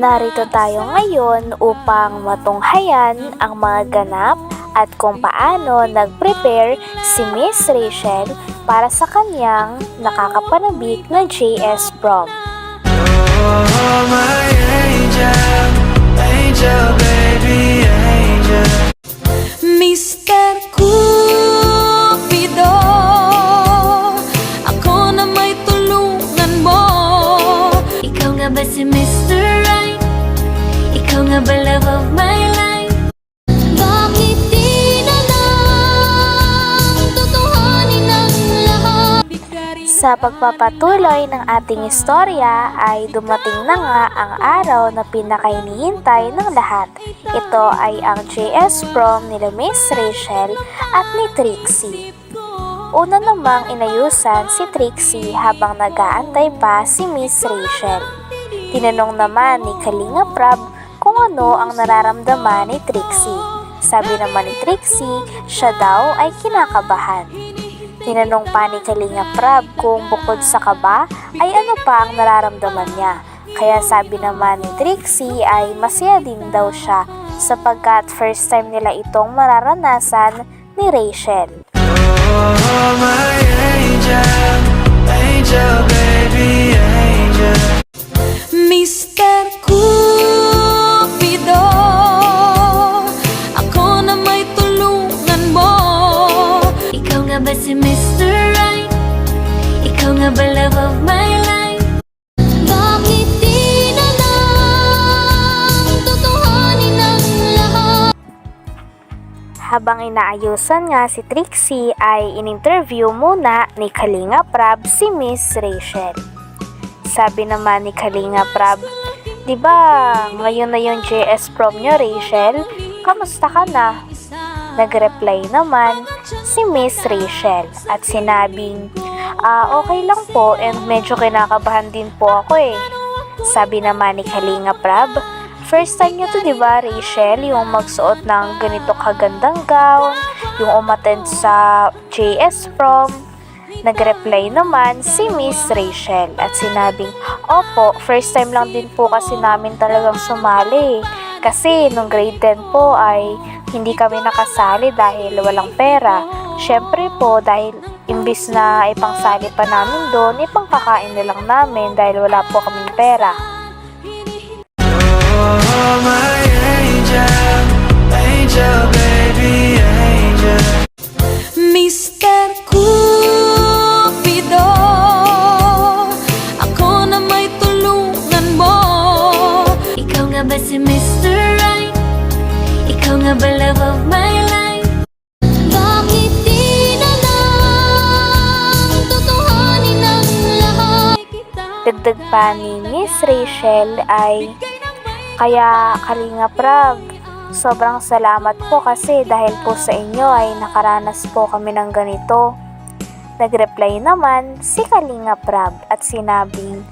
Narito tayo ngayon upang matunghayan ang mga ganap at kung paano nag-prepare si Miss Rachel para sa kanyang nakakapanabik na JS Prom. Oh, my angel, angel, baby, angel. Sa pagpapatuloy ng ating istorya ay dumating na nga ang araw na pinakainihintay ng lahat. Ito ay ang JS Prom nila Miss Rachel at ni Trixie. Una namang inayusan si Trixie habang nag-aantay pa si Miss Rachel. Tinanong naman ni Kalinga Prab ano ang nararamdaman ni Trixie. Sabi naman ni Trixie, siya daw ay kinakabahan. Tinanong pa ni Kalinga Prab kung bukod sa kaba ay ano pa ang nararamdaman niya. Kaya sabi naman ni Trixie ay masaya din daw siya sapagkat first time nila itong mararanasan ni Rachel. Oh, my angel, angel, baby, angel. Love of my life? Di na lang Tutuhanin lahat? Habang inaayusan nga si Trixie ay in-interview muna ni Kalinga Prab si Miss Rachel. Sabi naman ni Kalinga Prab, Di ba ngayon na yung JS prom nyo Rachel? Kamusta ka na? Nag-reply naman si Miss Rachel at sinabing, Ah, okay lang po and medyo kinakabahan din po ako eh. Sabi naman ni Kalinga Prab, First time niyo to, di ba, Rachel? Yung magsuot ng ganito kagandang gown, yung umattend sa JS prom. Nag-reply naman si Miss Rachel at sinabing, Opo, first time lang din po kasi namin talagang sumali. Kasi nung grade 10 po ay hindi kami nakasali dahil walang pera. Syempre po dahil imbis na ipangsali pa namin doon, ipangkakain na lang namin dahil wala po kaming pera. Oh, my Dagdag pa ni Miss Rachel ay kaya Kalinga Prab, sobrang salamat po kasi dahil po sa inyo ay nakaranas po kami ng ganito. Nag-reply naman si Kalinga Prab at sinabing,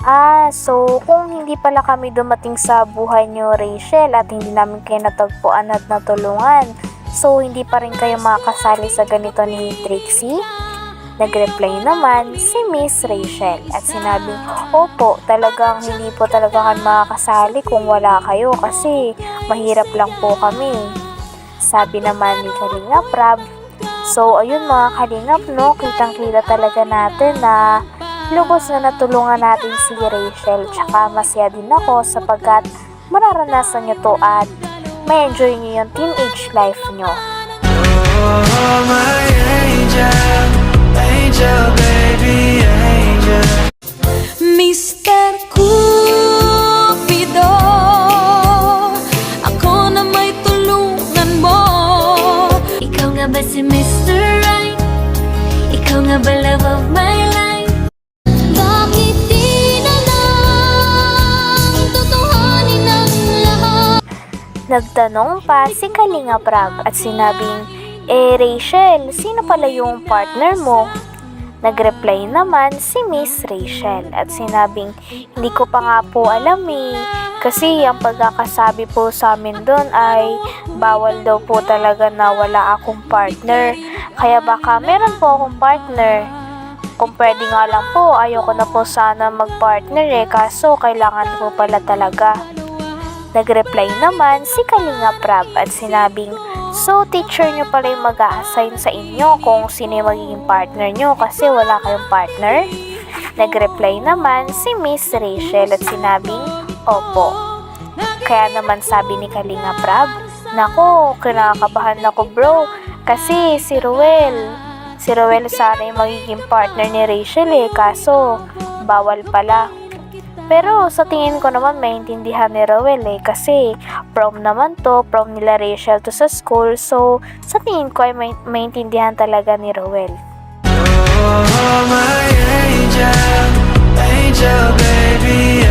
Ah, so kung hindi pala kami dumating sa buhay niyo Rachel at hindi namin kayo natagpuan at natulungan, so hindi pa rin kayo makakasali sa ganito ni Trixie? Nag-reply naman si Miss Rachel at sinabing, Opo, talagang hindi po talaga kami makakasali kung wala kayo kasi mahirap lang po kami. Sabi naman ni Kalinga Prab, So ayun mga Kalingap no, kitang kita talaga natin na lubos na natulungan natin si Rachel tsaka masaya din ako sapagkat mararanasan nyo to at may enjoy nyo yung teenage life nyo. Oh, Nagtanong pa si Kalinga Prab at sinabing, Eh Rachel, sino pala yung partner mo? Nag-reply naman si Miss Rachel at sinabing, hindi ko pa nga po alam eh. Kasi ang pagkakasabi po sa amin doon ay bawal daw po talaga na wala akong partner. Kaya baka meron po akong partner. Kung pwede nga lang po, ayoko na po sana mag-partner eh, kaso kailangan po pala talaga. Nag-reply naman si Kalinga Prab at sinabing, So, teacher nyo pala yung mag assign sa inyo kung sino yung magiging partner nyo kasi wala kayong partner? Nag-reply naman si Miss Rachel at sinabing, Opo. Kaya naman sabi ni Kalinga Prab, Nako, kinakabahan ako bro, kasi si Ruel, si Ruel sana yung magiging partner ni Rachel eh, kaso bawal pala. Pero sa tingin ko naman maintindihan ni Rowell eh kasi prom naman to, prom nila Rachel to sa school so sa tingin ko ay may- maintindihan talaga ni Rowell. Oh, my angel, angel, baby,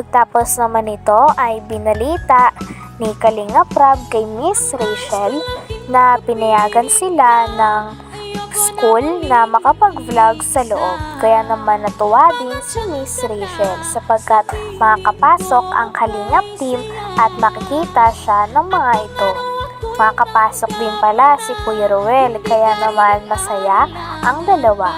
Pagtapos naman nito ay binalita ni Kalinga Prab kay Miss Rachel na pinayagan sila ng school na makapag-vlog sa loob. Kaya naman natuwa din si Miss Rachel sapagkat makakapasok ang Kalingap team at makikita siya ng mga ito. Makakapasok din pala si Kuya Ruel kaya naman masaya ang dalawa.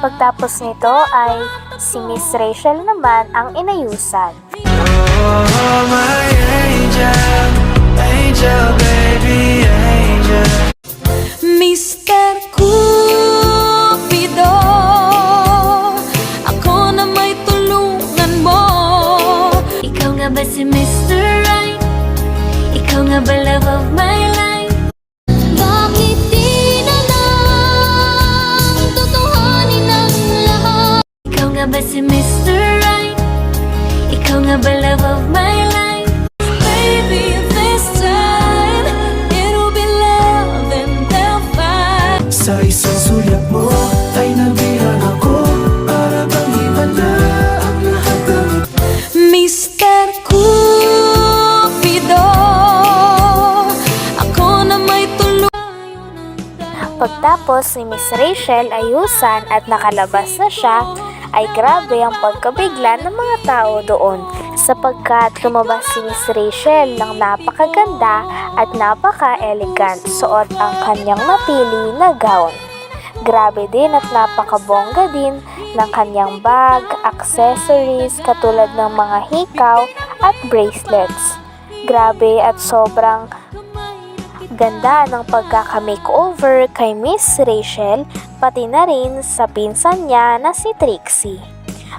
Pagtapos nito ay si Miss Rachel naman ang inayusan. Oh, my angel, angel, baby, angel. Nga ba si Mr. Right? Ikaw nga ba love of my life? Baby, this time It'll be love and they'll fight Sa isang sulyap mo ay nabihan ako Para bang iba na ang lahat ng Mr. Cupido Ako na may tulungan Pagtapos ni Miss Rachel ayusan at nakalabas na siya, ay grabe ang pagkabigla ng mga tao doon sapagkat lumabas si Miss Rachel ng napakaganda at napaka-elegant suot ang kanyang napili na gown. Grabe din at napakabongga din ng kanyang bag, accessories katulad ng mga hikaw at bracelets. Grabe at sobrang ganda ng pagkaka-makeover kay Miss Rachel pati na rin sa pinsan niya na si Trixie.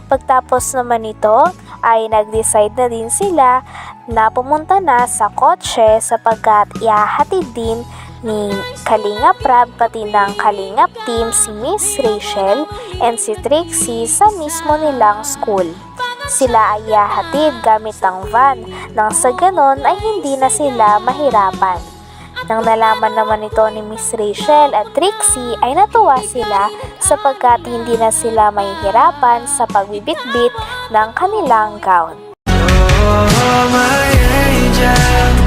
Pagtapos naman nito ay nag-decide na din sila na pumunta na sa kotse sapagkat ihahatid din ni Kalinga Prab pati ng Kalingap team si Miss Rachel and si Trixie sa mismo nilang school. Sila ay ihahatid gamit ang van nang sa ganon ay hindi na sila mahirapan. Nang nalaman naman ito ni Miss Rachel at Trixie ay natuwa sila sapagkat hindi na sila mahihirapan sa pagbibitbit ng kanilang gown. Oh, my angel,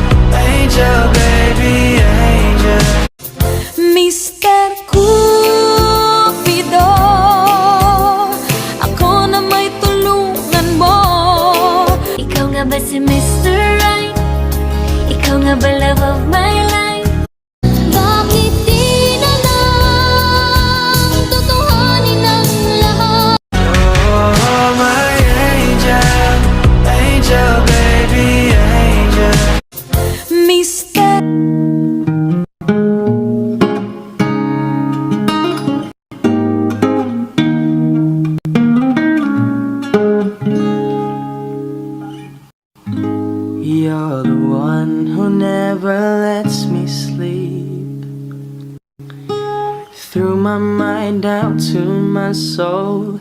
to my soul,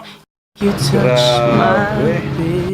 you touch my.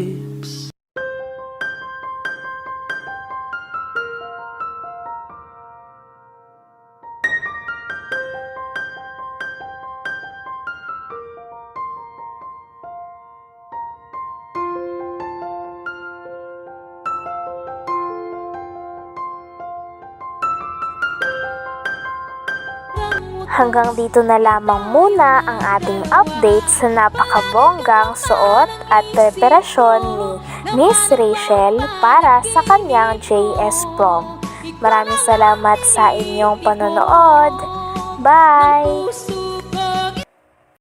Hanggang dito na lamang muna ang ating update sa napakabonggang suot at preparasyon ni Miss Rachel para sa kanyang JS Prom. Maraming salamat sa inyong panonood. Bye!